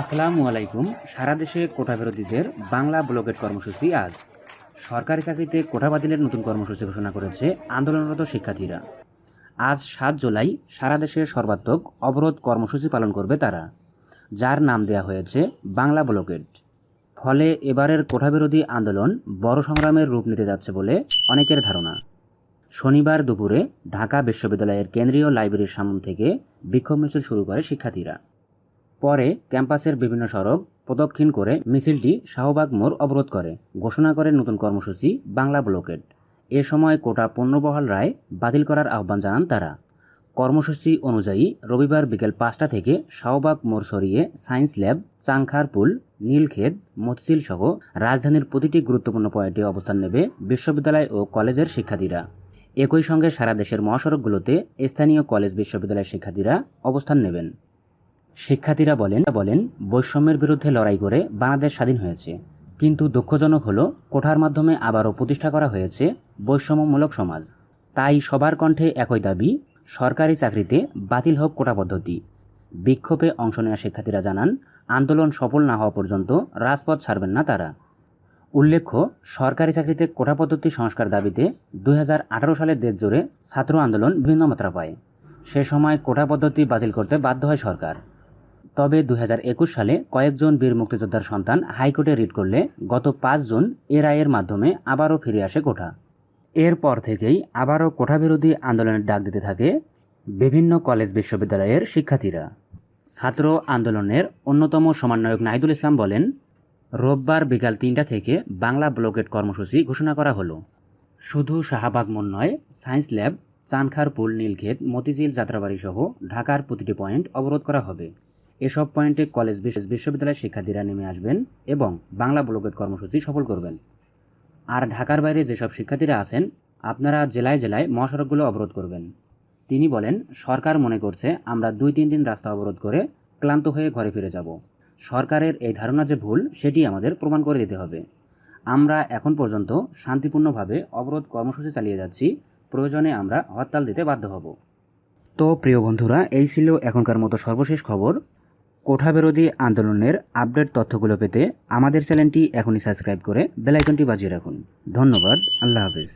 আসসালামু আলাইকুম। সারা দেশে কোটা বিরোধীদের বাংলা ব্লকেট কর্মসূচি আজ। সরকারি চাকরিতে কোটা বাতিলের নতুন কর্মসূচি ঘোষণা করেছে আন্দোলনরত শিক্ষার্থীরা। আজ সাত জুলাই, সারা দেশে সর্বাত্মক অবরোধ কর্মসূচি পালন করবে তারা, যার নাম দেয়া হয়েছে বাংলা ব্লকেট ফলে এবারের কোটা বিরোধী আন্দোলন বড় সংগ্রামের রূপ নিতে যাচ্ছে বলে অনেকের ধারণা। শনিবার দুপুরে ঢাকা বিশ্ববিদ্যালয়ের কেন্দ্রীয় লাইব্রেরির সামনে থেকে বিক্ষোভ মিছিল শুরু করে শিক্ষার্থীরা। পরে ক্যাম্পাসের বিভিন্ন সড়ক প্রদক্ষিণ করে মিছিলটি শাহবাগ মোড় অবরোধ করে। ঘোষণা করে নতুন কর্মসূচি বাংলা ব্লকেট এ সময় কোটা পণ্যবহাল রায় বাতিল করার আহ্বান জানান তারা। কর্মসূচি অনুযায়ী রবিবার বিকেল পাঁচটা থেকে শাহবাগ মোড় সরিয়ে সায়েন্স ল্যাব চাংখারপুল নীলক্ষেত মতিঝিল সহ রাজধানীর প্রতিটি গুরুত্বপূর্ণ পয়েন্টে অবস্থান নেবে বিশ্ববিদ্যালয় ও কলেজের শিক্ষার্থীরা। একই সঙ্গে সারা দেশের মহাসড়কগুলোতে স্থানীয় কলেজ বিশ্ববিদ্যালয়ের শিক্ষার্থীরা অবস্থান নেবেন। শিক্ষার্থীরা বলেন বলেন, বৈষম্যের বিরুদ্ধে লড়াই করে বাংলাদেশ স্বাধীন হয়েছে। কিন্তু দুঃখজনক হলো, কোঠার মাধ্যমে আবারও প্রতিষ্ঠা করা হয়েছে বৈষম্যমূলক সমাজ। তাই সবার কণ্ঠে একই দাবি, সরকারি চাকরিতে বাতিল হোক কোটা পদ্ধতি। বিক্ষোভে অংশ নেওয়া শিক্ষার্থীরা জানান, আন্দোলন সফল না হওয়া পর্যন্ত রাজপথ ছাড়বেন না তারা। উল্লেখ্য, সরকারি চাকরিতে কোটা পদ্ধতি সংস্কার দাবিতে দুই সালের দেশ জুড়ে ছাত্র আন্দোলন বিভিন্ন মাত্রা পায়। সে সময় কোটা পদ্ধতি বাতিল করতে বাধ্য হয় সরকার। তবে দুই হাজার একুশ সালে কয়েকজন বীর মুক্তিযোদ্ধার সন্তান হাইকোর্টে রিট করলে গত পাঁচ জুন এ রায়ের মাধ্যমে আবারও ফিরে আসে কোঠা এরপর থেকেই আবারও কোঠা বিরোধী আন্দোলনের ডাক দিতে থাকে বিভিন্ন কলেজ বিশ্ববিদ্যালয়ের শিক্ষার্থীরা। ছাত্র আন্দোলনের অন্যতম সমন্বয়ক নাহিদুল ইসলাম বলেন রোববার বিকাল তিনটা থেকে বাংলা ব্লকেট কর্মসূচি ঘোষণা করা হলো। শুধু শাহবাগ মোড় নয়, সায়েন্স ল্যাব চানখারপুল নীলক্ষেত, মতিঝিল যাত্রাবাড়ি সহ ঢাকার প্রতিটি পয়েন্ট অবরোধ করা হবে। এসব পয়েন্টে কলেজ বিশেষ- বিশ্ববিদ্যালয়ের শিক্ষার্থীরা নেমে আসবেন এবং বাংলা ব্লকেট কর্মসূচি সফল করবেন। আর ঢাকার বাইরে যেসব শিক্ষার্থীরা আছেন, আপনারা জেলায় জেলায় মহাসড়কগুলো অবরোধ করবেন। তিনি বলেন, সরকার মনে করছে, আমরা দুই তিন দিন রাস্তা অবরোধ করে ক্লান্ত হয়ে ঘরে ফিরে যাব। সরকারের এই ধারণা যে ভুল, সেটি আমাদের প্রমাণ করে দিতে হবে। আমরা এখন পর্যন্ত শান্তিপূর্ণভাবে অবরোধ কর্মসূচি চালিয়ে যাচ্ছি। প্রয়োজনে আমরা হরতাল দিতে বাধ্য হব। তো প্রিয় বন্ধুরা, এই ছিল এখনকার মতো সর্বশেষ খবর। কোঠা বিরোধী আন্দোলনের আপডেট তথ্যগুলো পেতে আমাদের চ্যানেলটি এখনই সাবস্ক্রাইব করে বেলাইকনটি বাজিয়ে রাখুন। ধন্যবাদ, আল্লাহ হাফিজ।